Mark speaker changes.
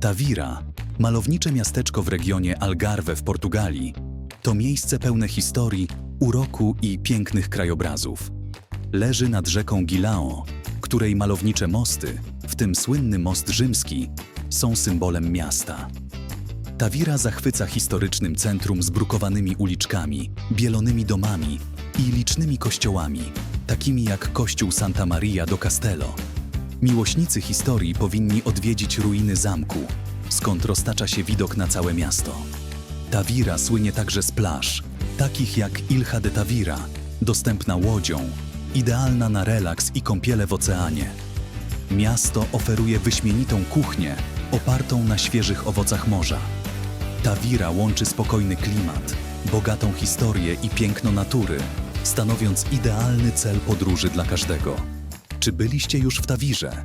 Speaker 1: Tavira, malownicze miasteczko w regionie Algarve w Portugalii, to miejsce pełne historii, uroku i pięknych krajobrazów. Leży nad rzeką Gilao, której malownicze mosty, w tym słynny most rzymski, są symbolem miasta. Tawira zachwyca historycznym centrum z brukowanymi uliczkami, bielonymi domami i licznymi kościołami, takimi jak kościół Santa Maria do Castello. Miłośnicy historii powinni odwiedzić ruiny zamku, skąd roztacza się widok na całe miasto. Tawira słynie także z plaż, takich jak Ilha de Tavira, dostępna łodzią, idealna na relaks i kąpiele w oceanie. Miasto oferuje wyśmienitą kuchnię opartą na świeżych owocach morza. Tawira łączy spokojny klimat, bogatą historię i piękno natury, stanowiąc idealny cel podróży dla każdego. Czy byliście już w Tawirze?